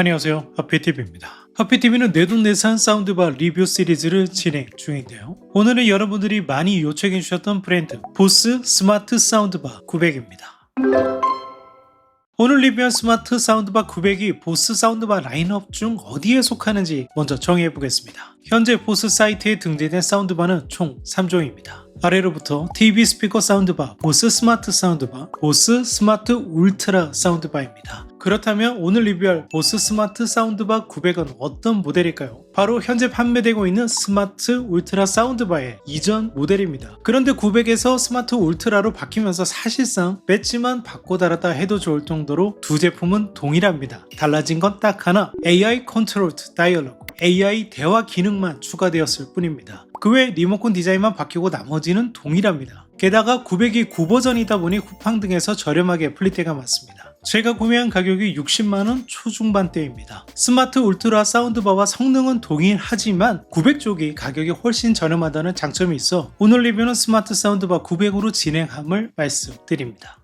안녕하세요. 하피TV입니다. 하피TV는 내돈내산 사운드바 리뷰 시리즈를 진행 중인데요. 오늘은 여러분들이 많이 요청해 주셨던 브랜드 보스 스마트 사운드바 900입니다. 오늘 리뷰한 스마트 사운드바 900이 보스 사운드바 라인업 중 어디에 속하는지 먼저 정의해 보겠습니다. 현재 보스 사이트에 등재된 사운드바는 총 3종입니다. 아래로부터 TV 스피커 사운드바, 보스 스마트 사운드바, 보스 스마트 울트라 사운드바입니다. 그렇다면 오늘 리뷰할 보스 스마트 사운드바 900은 어떤 모델일까요? 바로 현재 판매되고 있는 스마트 울트라 사운드바의 이전 모델입니다. 그런데 900에서 스마트 울트라로 바뀌면서 사실상 배지만 바꿔 달았다 해도 좋을 정도로 두 제품은 동일합니다. 달라진 건 딱 하나 AI 컨트롤드 다이얼로그 AI 대화 기능만 추가되었을 뿐입니다. 그 외 리모컨 디자인만 바뀌고 나머지는 동일합니다. 게다가 900이 9버전이다 보니 쿠팡 등에서 저렴하게 풀릴 때가 많습니다. 제가 구매한 가격이 60만원 초중반대입니다. 스마트 울트라 사운드바와 성능은 동일하지만 900 쪽이 가격이 훨씬 저렴하다는 장점이 있어 오늘 리뷰는 스마트 사운드바 900으로 진행함을 말씀드립니다.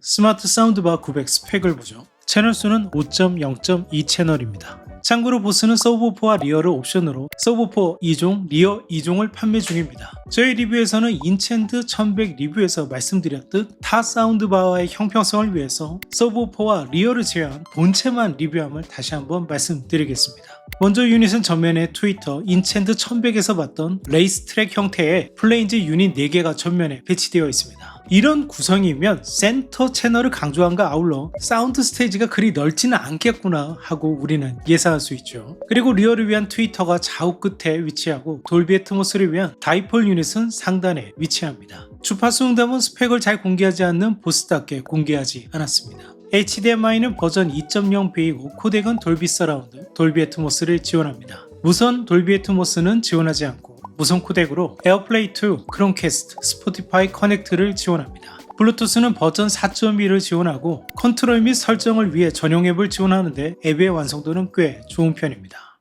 스마트 사운드바 900 스펙을 보죠. 채널 수는 5.0.2 채널입니다. 참고로 보스는 서브포와 리어를 옵션으로 서브포 2종, 리어 2종을 판매 중입니다. 저희 리뷰에서는 인챈드 1100 리뷰에서 말씀드렸듯 타 사운드바와의 형평성을 위해서 서브포와 리어를 제외한 본체만 리뷰함을 다시 한번 말씀드리겠습니다. 먼저 유닛은 전면에 트위터 인챈드 1100에서 봤던 레이스 트랙 형태의 플레인즈 유닛 4개가 전면에 배치되어 있습니다. 이런 구성이면 센터 채널을 강조한가 아울러 사운드 스테이지가 그리 넓지는 않겠구나 하고 우리는 예상 할 수 있죠. 그리고 리어를 위한 트위터가 좌우 끝에 위치하고 돌비 애트모스를 위한 다이폴 유닛은 상단에 위치합니다. 주파수 응답은 스펙을 잘 공개하지 않는 보스답게 공개하지 않았습니다. HDMI는 버전 2.0B이고 코덱은 돌비 서라운드, 돌비 애트모스를 지원합니다. 무선 돌비 애트모스는 지원하지 않고 무선 코덱으로 에어플레이 2, 크롬캐스트, 스포티파이 커넥트를 지원합니다. 블루투스는 버전 4.2를 지원하고 컨트롤 및 설정을 위해 전용 앱을 지원하는데 앱의 완성도는 꽤 좋은 편입니다.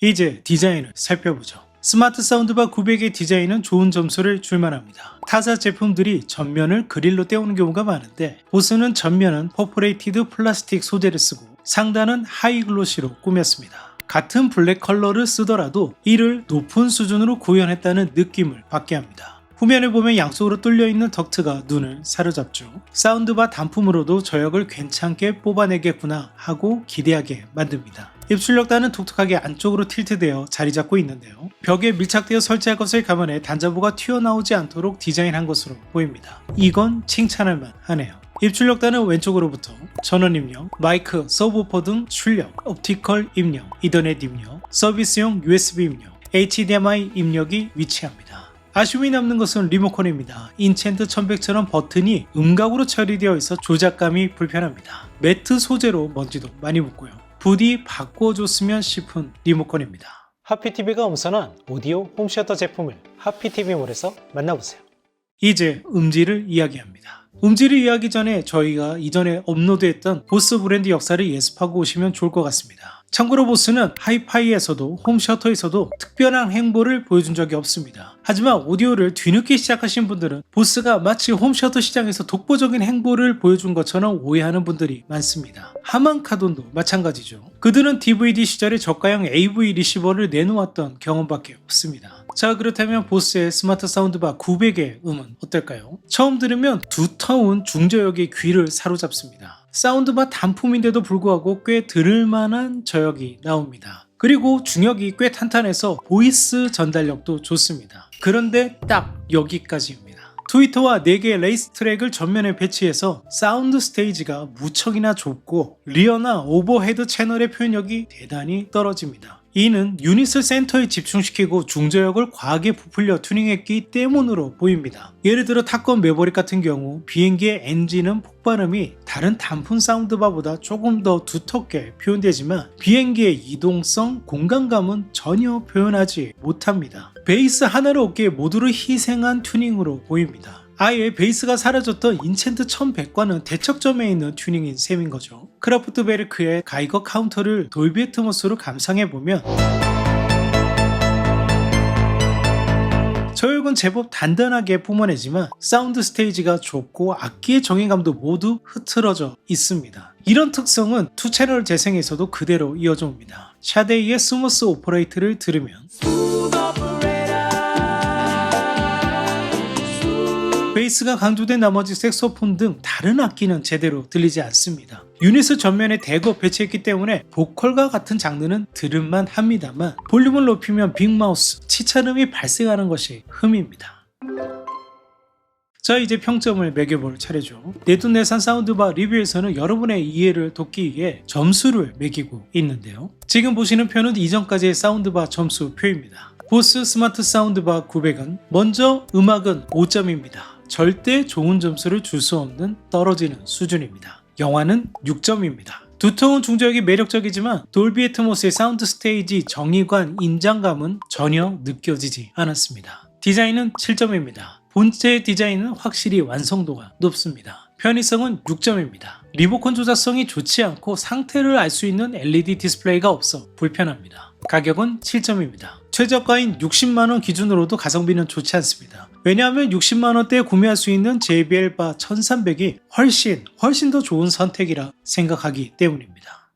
이제 디자인을 살펴보죠. 스마트 사운드바 900의 디자인은 좋은 점수를 줄만합니다. 타사 제품들이 전면을 그릴로 떼우는 경우가 많은데 보스는 전면은 퍼포레이티드 플라스틱 소재를 쓰고 상단은 하이글로시로 꾸몄습니다. 같은 블랙 컬러를 쓰더라도 이를 높은 수준으로 구현했다는 느낌을 받게 합니다. 후면을 보면 양쪽으로 뚫려 있는 덕트가 눈을 사로잡죠. 사운드바 단품으로도 저역을 괜찮게 뽑아내겠구나 하고 기대하게 만듭니다. 입출력단은 독특하게 안쪽으로 틸트되어 자리 잡고 있는데요. 벽에 밀착되어 설치할 것을 감안해 단자부가 튀어나오지 않도록 디자인한 것으로 보입니다. 이건 칭찬할 만 하네요. 입출력단은 왼쪽으로부터 전원 입력, 마이크, 서브오퍼 등 출력, 옵티컬 입력, 이더넷 입력, 서비스용 USB 입력, HDMI 입력이 위치합니다. 아쉬움이 남는 것은 리모컨입니다. 인챈트 1100처럼 버튼이 음각으로 처리되어 있어 조작감이 불편합니다. 매트 소재로 먼지도 많이 묻고요. 부디 바꿔줬으면 싶은 리모컨입니다. 하피TV가 엄선한 오디오 홈시어터 제품을 하피TV몰에서 만나보세요. 이제 음질을 이야기합니다. 음질을 이야기 전에 저희가 이전에 업로드했던 보스 브랜드 역사를 예습하고 오시면 좋을 것 같습니다. 참고로 보스는 하이파이에서도 홈셔터에서도 특별한 행보를 보여준 적이 없습니다. 하지만 오디오를 뒤늦게 시작하신 분들은 보스가 마치 홈셔터 시장에서 독보적인 행보를 보여준 것처럼 오해하는 분들이 많습니다. 하만카돈도 마찬가지죠. 그들은 DVD 시절에 저가형 AV 리시버를 내놓았던 경험밖에 없습니다. 자 그렇다면 보스의 스마트 사운드바 900의 음은 어떨까요? 처음 들으면 두터운 중저역의 귀를 사로잡습니다. 사운드바 단품인데도 불구하고 꽤 들을만한 저역이 나옵니다. 그리고 중역이 꽤 탄탄해서 보이스 전달력도 좋습니다. 그런데 딱 여기까지입니다. 트위터와 4개의 레이스 트랙을 전면에 배치해서 사운드 스테이지가 무척이나 좁고 리어나 오버헤드 채널의 표현력이 대단히 떨어집니다. 이는 유닛을 센터에 집중시키고 중저역을 과하게 부풀려 튜닝했기 때문으로 보입니다. 예를 들어 탑건 매버릭 같은 경우 비행기의 엔진은 폭발음이 다른 단품 사운드바보다 조금 더 두텁게 표현되지만 비행기의 이동성, 공간감은 전혀 표현하지 못합니다. 베이스 하나를 얻기에 모두를 희생한 튜닝으로 보입니다. 아예 베이스가 사라졌던 인챈트 1100과는 대척점에 있는 튜닝인 셈인 거죠. 크라프트 베르크의 가이거 카운터를 돌비 애트모스로 감상해보면 저역은 제법 단단하게 뿜어내지만 사운드 스테이지가 좁고 악기의 정의감도 모두 흐트러져 있습니다. 이런 특성은 투 채널 재생에서도 그대로 이어져 옵니다. 샤데이의 스무스 오퍼레이트를 들으면 베이스가 강조된 나머지 색소폰 등 다른 악기는 제대로 들리지 않습니다. 유닛을 전면에 대거 배치했기 때문에 보컬과 같은 장르는 들을만 합니다만 볼륨을 높이면 빅마우스, 치차음이 발생하는 것이 흠입니다. 자 이제 평점을 매겨볼 차례죠. 내돈내산 사운드바 리뷰에서는 여러분의 이해를 돕기 위해 점수를 매기고 있는데요. 지금 보시는 표는 이전까지의 사운드바 점수 표입니다. 보스 스마트 사운드바 900은 먼저 음악은 5점입니다. 절대 좋은 점수를 줄 수 없는 떨어지는 수준입니다. 영화는 6점입니다. 두터운 중저역이 매력적이지만 돌비 애트모스의 사운드 스테이지 정의관 인장감은 전혀 느껴지지 않았습니다. 디자인은 7점입니다. 본체 디자인은 확실히 완성도가 높습니다. 편의성은 6점입니다. 리모컨 조작성이 좋지 않고 상태를 알 수 있는 LED 디스플레이가 없어 불편합니다. 가격은 7점입니다. 최저가인 60만원 기준으로도 가성비는 좋지 않습니다. 왜냐하면 60만원대에 구매할 수 있는 JBL 바 1300이 훨씬 훨씬 더 좋은 선택이라 생각하기 때문입니다.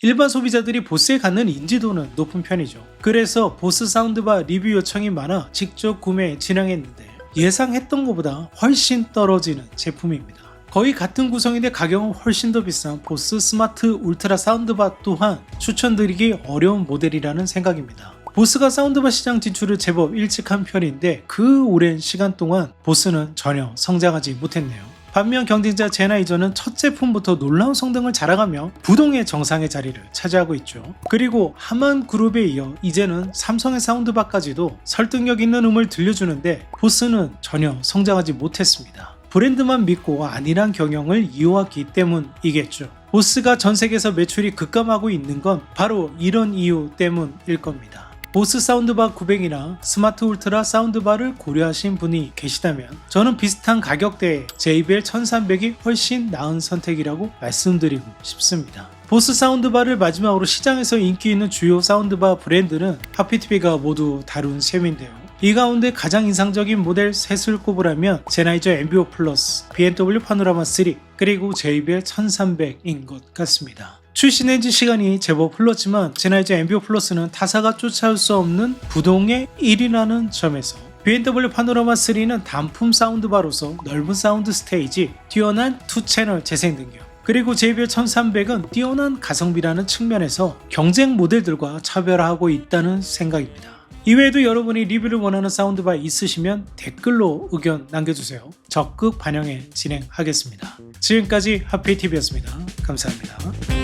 일반 소비자들이 보스에 갖는 인지도는 높은 편이죠. 그래서 보스 사운드바 리뷰 요청이 많아 직접 구매 진행했는데 예상했던 것보다 훨씬 떨어지는 제품입니다. 거의 같은 구성인데 가격은 훨씬 더 비싼 보스 스마트 울트라 사운드바 또한 추천드리기 어려운 모델이라는 생각입니다. 보스가 사운드바 시장 진출을 제법 일찍 한 편인데 그 오랜 시간 동안 보스는 전혀 성장하지 못했네요. 반면 경쟁자 제나이저는 첫 제품부터 놀라운 성능을 자랑하며 부동의 정상의 자리를 차지하고 있죠. 그리고 하만 그룹에 이어 이제는 삼성의 사운드바까지도 설득력 있는 음을 들려주는데 보스는 전혀 성장하지 못했습니다. 브랜드만 믿고 안일한 경영을 이어왔기 때문이겠죠. 보스가 전 세계에서 매출이 급감하고 있는 건 바로 이런 이유 때문일 겁니다. 보스 사운드바 900이나 스마트 울트라 사운드바를 고려하신 분이 계시다면 저는 비슷한 가격대에 JBL 1300이 훨씬 나은 선택이라고 말씀드리고 싶습니다. 보스 사운드바를 마지막으로 시장에서 인기 있는 주요 사운드바 브랜드는 하피TV가 모두 다룬 셈인데요. 이 가운데 가장 인상적인 모델 셋을 꼽으라면 제나이저 엠비오 플러스, BMW 파노라마 3, 그리고 JBL 1300인 것 같습니다. 출시된 지 시간이 제법 흘렀지만 제나이저 엠비오 플러스는 타사가 쫓아올 수 없는 부동의 1위라는 점에서 BMW 파노라마 3는 단품 사운드바로서 넓은 사운드 스테이지, 뛰어난 투 채널 재생 능력, 그리고 JBL 1300은 뛰어난 가성비라는 측면에서 경쟁 모델들과 차별화하고 있다는 생각입니다. 이외에도 여러분이 리뷰를 원하는 사운드바 있으시면 댓글로 의견 남겨주세요. 적극 반영해 진행하겠습니다. 지금까지 하피TV였습니다. 감사합니다.